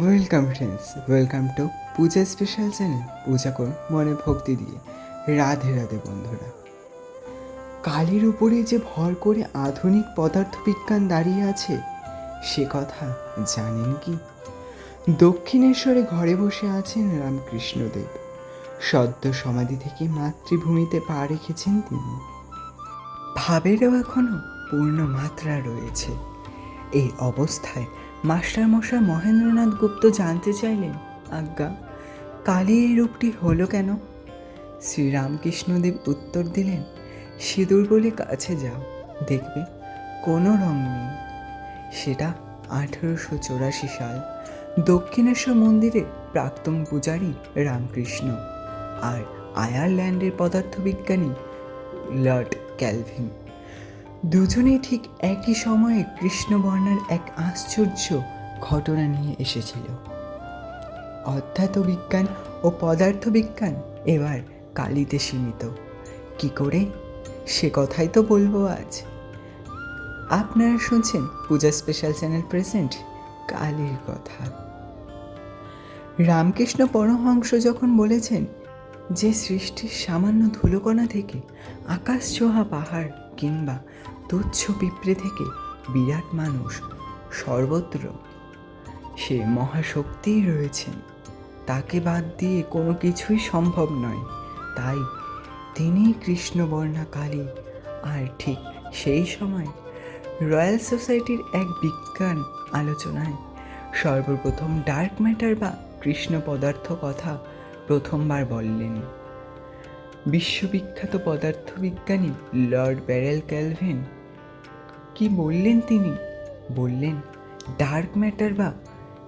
Welcome friends welcome to Puja special channel পূজা কর মনে ভক্তি দিয়ে রাধে রাধে বন্ধুরা কালের উপরে যে ভর করে আধুনিক পদার্থবিজ্ঞান দাঁড়িয়ে আছে সে কথা জানেন কি দক্ষিণেশ্বরে ঘরে বসে আছেন রামকৃষ্ণদেব সদ্য সমাধি থেকে মাতৃভূমিতে পা রেখেছেন তিনি। ভাবেরও এখনও পূর্ণ মাত্রা রয়েছে। এই অবস্থায় মাস্টারমশাই মহেন্দ্রনাথ গুপ্ত জানতে চাইলেন, আজ্ঞা, কালী এই রূপটি হলো কেন? শ্রীরামকৃষ্ণদেব উত্তর দিলেন, সিঁদুর বলে কাছে যাও, দেখবে কোনো রং নেই। সেটা আঠেরোশো চৌরাশি সাল দক্ষিণেশ্বর মন্দিরে প্রাক্তন পূজারী রামকৃষ্ণ আর আয়ারল্যান্ডের পদার্থবিজ্ঞানী লর্ড ক্যালভিন। দুজনেই ঠিক একই সময়ে কৃষ্ণবর্ণার এক আশ্চর্য ঘটনা নিয়ে এসেছিল। অধ্যাত্ম বিজ্ঞান ও পদার্থবিজ্ঞান এবার কালিতে সীমিত। কি করে? সে কথাই তো বলব আজ। আপনারা শুনছেন পূজা স্পেশাল চ্যানেল প্রেজেন্ট কালীর কথা। রামকৃষ্ণ পরমহংস যখন বলেছেন যে সৃষ্টির সামান্য ধুলোকণা থেকে আকাশ ছোঁয়া পাহাড় কিংবা তুচ্ছ পিঁপড়ে থেকে বিরাট মানুষ সর্বত্র। সে মহাশক্তিই রয়েছেন। তাকে বাদ দিয়ে কোনো কিছুই সম্ভব নয়। তাই তিনি কৃষ্ণবর্ণা কালী আর ঠিক সেই সময় রয়্যাল সোসাইটির এক বিজ্ঞান আলোচনায় সর্বপ্রথম ডার্ক ম্যাটার বা কৃষ্ণ পদার্থ কথা প্রথমবার বললেন। বিশ্ববিখ্যাত পদার্থবিজ্ঞানী লর্ড ব্যারেল ক্যালভিন। কি বললেন তিনি? বললেন, ডার্ক ম্যাটার বা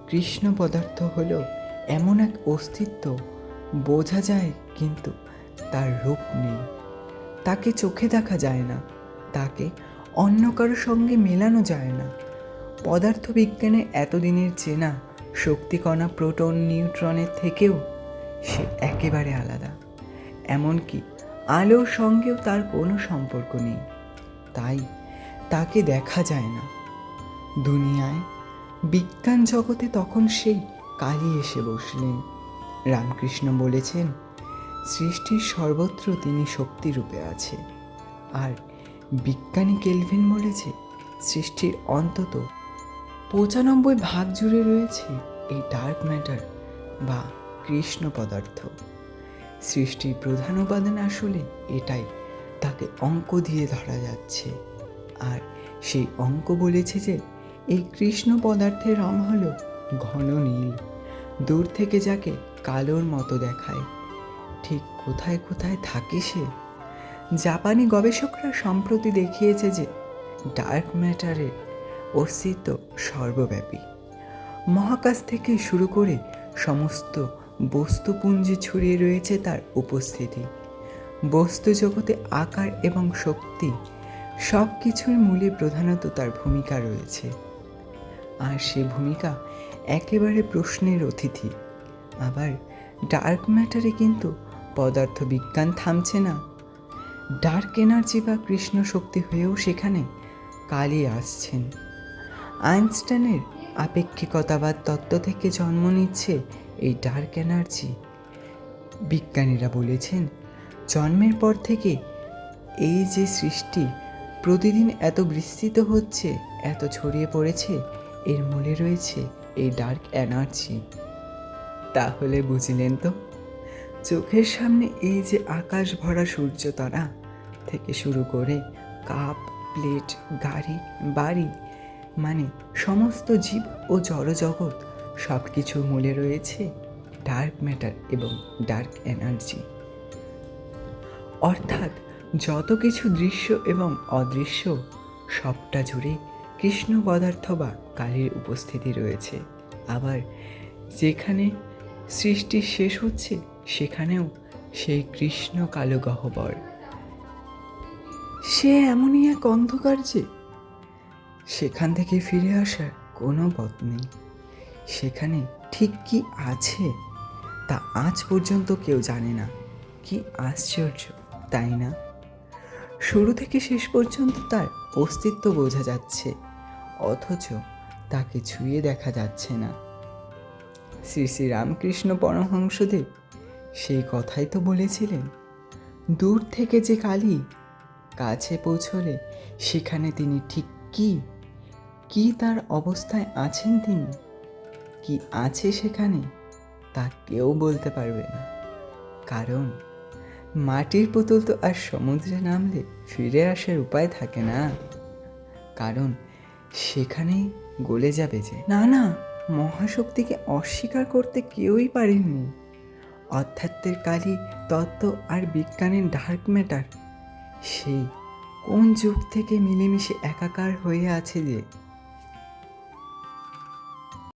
কৃষ্ণ পদার্থ হলো এমন এক অস্তিত্ব। বোঝা যায়, কিন্তু তার রূপ নেই। তাকে চোখে দেখা যায় না। তাকে অন্য কারোর সঙ্গে মেলানো যায় না। পদার্থবিজ্ঞানে এতদিনের চেনা শক্তিকণা প্রোটন নিউট্রনের থেকেও সে একেবারে আলাদা। এমনকি আলোর সঙ্গেও তার কোনো সম্পর্ক নেই। তাই তাকে দেখা যায় না। দুনিয়ায় বিজ্ঞান জগতে তখন সেই কালী এসে বসলেন। রামকৃষ্ণ বলেছেন, সৃষ্টির সর্বত্র তিনি শক্তিরূপে আছে। আর বিজ্ঞানী কেলভিন বলেছে, সৃষ্টির অন্তত পঁচানব্বই ভাগ জুড়ে রয়েছে এই ডার্ক ম্যাটার বা কৃষ্ণ পদার্থ। সৃষ্টির প্রধান উপাদান আসলে এটাই। তাকে অঙ্ক দিয়ে ধরা যাচ্ছে। আর সেই অঙ্ক বলেছে যে, এই কৃষ্ণ পদার্থের রং হলো ঘন নীল। দূর থেকে যাকে কালোর মতো দেখায়। ঠিক কোথায় কোথায় থাকে সে? জাপানি গবেষকরা সম্প্রতি দেখিয়েছে যে, ডার্ক ম্যাটারের অস্তিত্ব সর্বব্যাপী। মহাকাশ থেকে শুরু করে সমস্ত বস্তুপুঞ্জে ছড়িয়ে রয়েছে তার উপস্থিতি। বস্তু জগতে আকার এবং শক্তি সব কিছুর মূলে প্রধানত তার ভূমিকা রয়েছে। আর সে ভূমিকা একেবারে প্রশ্নের অতিথি। আবার ডার্ক ম্যাটারে কিন্তু পদার্থবিজ্ঞান থামছে না। ডার্ক এনার্জি বা কৃষ্ণ শক্তি হয়েও সেখানে কালী আসছেন। আইনস্টাইনের আপেক্ষিকতাবাদ তত্ত্ব থেকে জন্ম নিচ্ছে এই ডার্ক এনার্জি। বিজ্ঞানীরা বলেছেন, জন্মের পর থেকে এই যে সৃষ্টি প্রতিদিন এত বিস্তৃত হচ্ছে, এত ছড়িয়ে পড়েছে, এর মূলে রয়েছে এই ডার্ক এনার্জি। তাহলে বুঝলেন তো, চোখের সামনে এই যে আকাশ ভরা সূর্য তারা থেকে শুরু করে কাপ, প্লেট, গাড়ি, বাড়ি মানে সমস্ত জীব ও জড়জগৎ সব কিছুর মূলে রয়েছে ডার্ক ম্যাটার এবং ডার্ক এনার্জি অর্থাৎ যত কিছু দৃশ্য এবং অদৃশ্য, সবটা জুড়ে কৃষ্ণ পদার্থ বা কালীর উপস্থিতি রয়েছে। আবার যেখানে সৃষ্টি শেষ হচ্ছে, সেখানেও সেই কৃষ্ণ কালো গহ্বর। সে এমনই এক অন্ধকার যে সেখান থেকে ফিরে আসার কোনো পথ নেই। সেখানে ঠিক কি আছে তা আজ পর্যন্ত কেউ জানে না। কি আশ্চর্য, তাই না? শুরু থেকে শেষ পর্যন্ত তার অস্তিত্ব বোঝা যাচ্ছে, অথচ তাকে ছুঁয়ে দেখা যাচ্ছে না। শ্রী শ্রী রামকৃষ্ণ পরমহংসদেব সেই কথাই তো বলেছিলেন, দূর থেকে যে কালী, কাছে পৌঁছলে সেখানে তিনি ঠিক কি কি তার অবস্থায় আছেন তিনি? কি আছে সেখানে? তা কেউ বলতে পারবে না। কারণ, মাটির পুতুল তো আর সমুদ্রে নামলে ফিরে আসার উপায় থাকে না। কারণ, সেখানেই গলে যাবে যে। না না, মহাশক্তিকে অস্বীকার করতে কেউই পারেননি। অধ্যাত্মের কালী তত্ত্ব আর বিজ্ঞানের ডার্ক ম্যাটার। সেই কোন যুগ থেকে মিলেমিশে একাকার হয়ে আছে যে